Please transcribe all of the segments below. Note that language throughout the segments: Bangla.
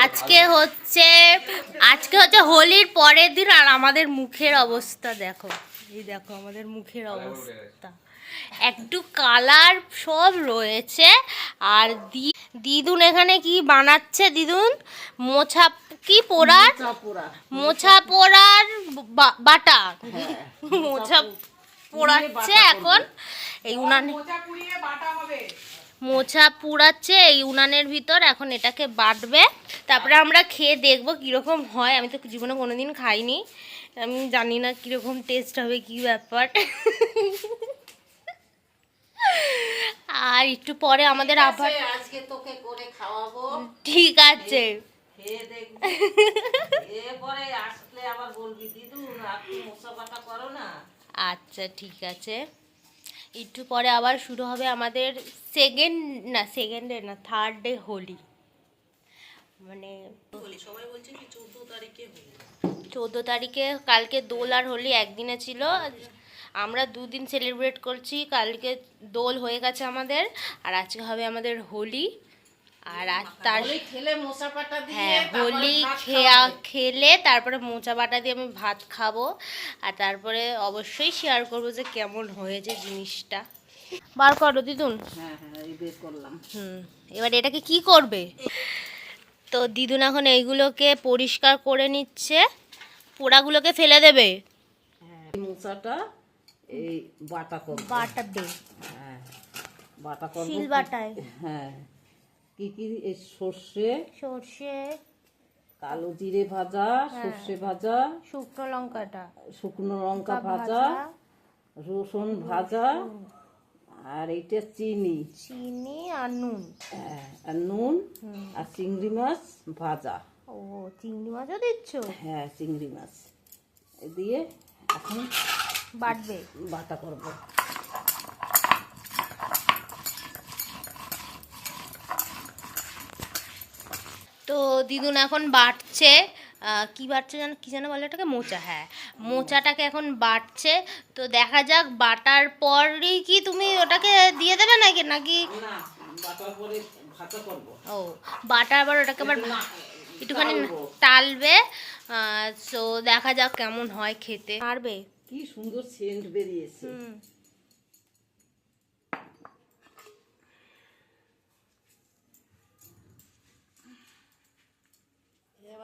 আজকে হচ্ছে আজকে হচ্ছে হোলির পরের দিন আর আমাদের মুখের অবস্থা দেখো। এই দেখো আমাদের মুখের অবস্থা। একটু কালার সব রয়েছে। আর দি- দিদুন এখানে কি বানাচ্ছে দিদুন? মোছা কি পোড়ার? মোছা পোড়ার বাটা। মোছা পোড়াচ্ছে এখন। এই উনানে মোছা পুড়াচ্ছে এই উনানের ভিতর এখন এটাকে বাটবে। তারপরে আমরা খেয়ে দেখব কীরকম হয়। আমি তো জীবনে কোনো দিন খাইনি। আমি জানি না কীরকম টেস্ট হবে কী ব্যাপার। আর একটু পরে আমাদের আবার আজকে- আজকে তোকে করে খাওয়াবো। ঠিক আছে। খেয়ে দেখবি। এরপরে আসলে আবার বলবি দিদু আপনি করো না। আচ্ছা ঠিক আছে। একটু পরে আবার শুরু হবে আমাদের সেকেন্ড না সেকেন্ডে না থার্ড ডে হোলি। মানে চোদ্দ তারিখে কালকে দোল আর হোলি একদিনে ছিল। আমরা দুদিন সেলিব্রেট করছি কালকে দোল হয়ে গেছে আমাদের আর আজকে হবে আমাদের হোলি। আর তার হ্যাঁ তারপরে হোলি খেয়া খেলে তারপরে মোচা বাটা দিয়ে আমি ভাত খাব। আর তারপরে অবশ্যই শেয়ার করব যে কেমন হয়েছে জিনিসটা। বার করো দিদুন। হ্যাঁ হ্যাঁ হুম এবার এটাকে কি করবে? তো দিদুন এখন এইগুলোকে পরিষ্কার করে নিচ্ছে। পোড়াগুলোকে ফেলে দেবে। এই মশাটা এই বাটা করব। বাটাবে হ্যাঁ বাটা করব। শিল বাটায়। হ্যাঁ কি কি? সর্ষে সর্ষে কালো জিরে ভাজা সর্ষে ভাজা শুকনো লঙ্কাটা। শুকনো লঙ্কা ভাজা রসুন ভাজা আর এইটা চিনি। চিনি আর নুন। হ্যাঁ, আর নুন আর চিংড়ি মাছ ভাজা। ও চিংড়ি মাছও দিচ্ছ? হ্যাঁ চিংড়ি মাছ। দিয়ে এখন বাটবে। বাটা করব। তো দিদুন এখন বাটছে কি বাটছে যেন কী যেন বলে এটাকে মোচা হ্যাঁ। মোচাটাকে এখন বাটছে তো দেখা যাক বাটার পরই কি তুমি ওটাকে দিয়ে দেবে নাকি নাকি? না বাটার পরে ও বাটার আবার ওটাকে আবার একটুখানি টালবে তো দেখা যাক কেমন হয় খেতে। পারবে? কি সুন্দর সেন্ট বেরিয়েছে।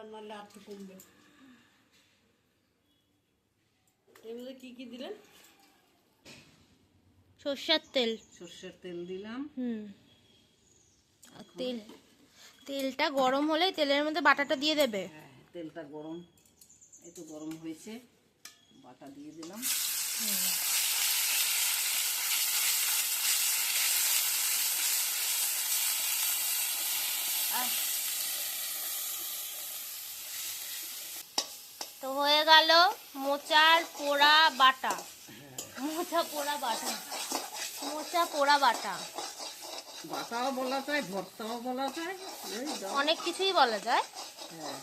হুম নাহলে আর একটু কমবে এগুলো কি কি দিলেন? সর্ষের তেল। সর্ষের তেল দিলাম। হুম। আর তেল তেলটা গরম হলেই তেলের মধ্যে বাটাটা দিয়ে দেবে। হ্যাঁ তেলটা গরম একটু গরম হয়েছে বাটা দিয়ে দিলাম। তো হয়ে গেল মোচার পোড়া বাটা। মোচা পোড়া বাটা। মোচা পোড়া বাটা। বাটাও বলা যায় ভর্তাও বলা যায় অনেক কিছুই বলা যায়। হ্যাঁ।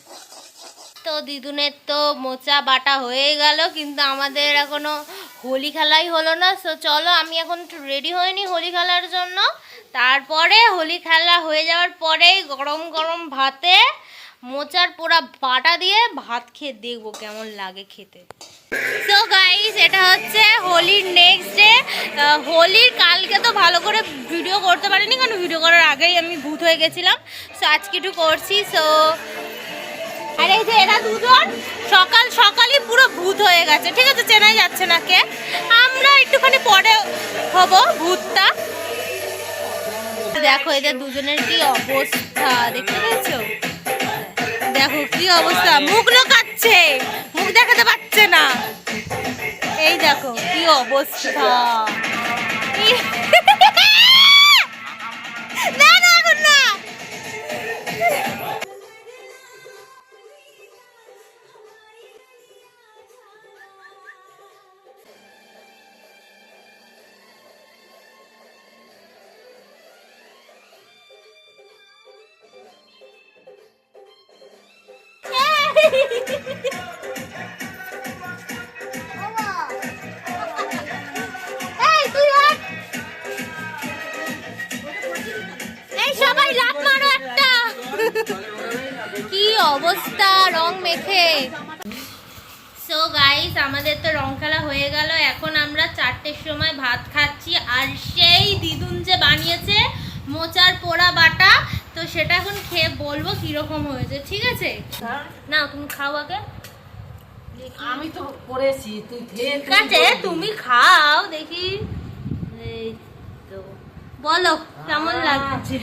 তো দিদুনের তো মোচা বাটা হয়ে গেল কিন্তু আমাদের এখনও হোলি খেলাই হলো না। তো চলো আমি এখন রেডি হইনি হোলি খেলার জন্য। তারপরে হোলি খেলা হয়ে যাওয়ার পরেই গরম গরম ভাতে মোচার পোড়া বাটা দিয়ে ভাত খেয়ে দেখব কেমন লাগে খেতে। তো গাইস এটা হচ্ছে হোলির নেক্সট ডে হোলির কালকে তো ভালো করে ভিডিও করতে পারিনি, কারণ ভিডিও করার আগেই আমি ভূত হয়ে গেছিলাম। সো আজকে একটু করছি সো আর এই যে এরা দুজন, সকাল সকালই পুরো ভূত হয়ে গেছে, ঠিক আছে? চেনাই যাচ্ছে না কে। আমরা একটুখানি পরে হব ভূতটা। দেখো, এদের দুজনের কি অবস্থা, দেখতে পেয়েছ? দেখো কি অবস্থা মুখ লোকাচ্ছে মুখ দেখাতে পারছে না। এই দেখো কি অবস্থা। একটা। অবস্থা, রং মেখে। সো গাইস আমাদের তো রং খেলা হয়ে গেল। এখন আমরা চারটের সময় ভাত খাচ্ছি। আর সেই দিদুন যে বানিয়েছে মোচার পোড়া সেটা এখন খেয়ে বলব কীরকম হয়েছে ঠিক আছে? না তুমি খাও আগে। আমি তো করেছি তুই ঠিক আছে তুমি খাও দেখি। এই তো বলো কেমন লাগছে?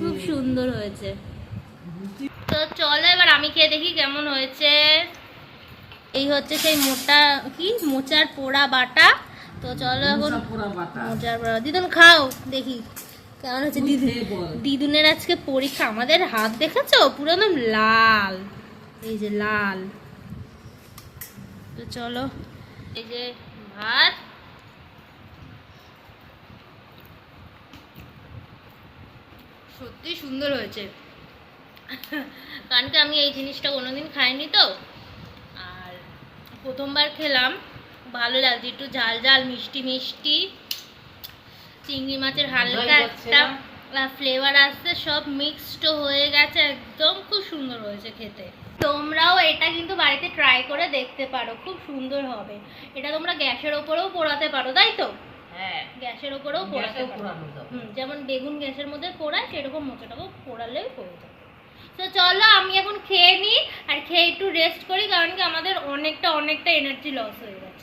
খুব সুন্দর হয়েছে। তো চলো এবার আমি খেয়ে দেখি কেমন হয়েছে। এই হচ্ছে সেই মোটা কি? মোচার পোড়া বাটা। তো চলো এখন মোচা পোড়া দিদুন খাও দেখি। কেমন হচ্ছে দিদুন? দিদুনের আজকে পরীক্ষা। আমাদের হাত দেখেছ? পুরো একদম লাল। এই যে লাল। তো চলো এই যে ভাত। সত্যি সুন্দর হয়েছে। কারণ কি আমি এই জিনিসটা কোনোদিন খাইনি তো। আর প্রথমবার খেলাম। ভালো লাগছে একটু ঝাল ঝাল মিষ্টি মিষ্টি। চিংড়ি মাছের হালকা একটা ফ্লেভার আসছে সব মিক্সড হয়ে গেছে একদম খুব সুন্দর হয়েছে খেতে। তোমরাও এটা কিন্তু বাড়িতে ট্রাই করে দেখতে পারো খুব সুন্দর হবে। এটা তোমরা গ্যাসের ওপরেও পোড়াতে পারো তাই তো? হ্যাঁ। গ্যাসের ওপরেও পোড়াতে পারো। যেমন বেগুন গ্যাসের মধ্যে পোড়ায় সেরকম মোচাটাকেও পোড়ালেও পড়ে যাবে তো চলো আমি এখন খেয়ে নিই আর খেয়ে একটু রেস্ট করি কারণ কি আমাদের অনেকটা অনেকটা এনার্জি লস হয়ে গেছে।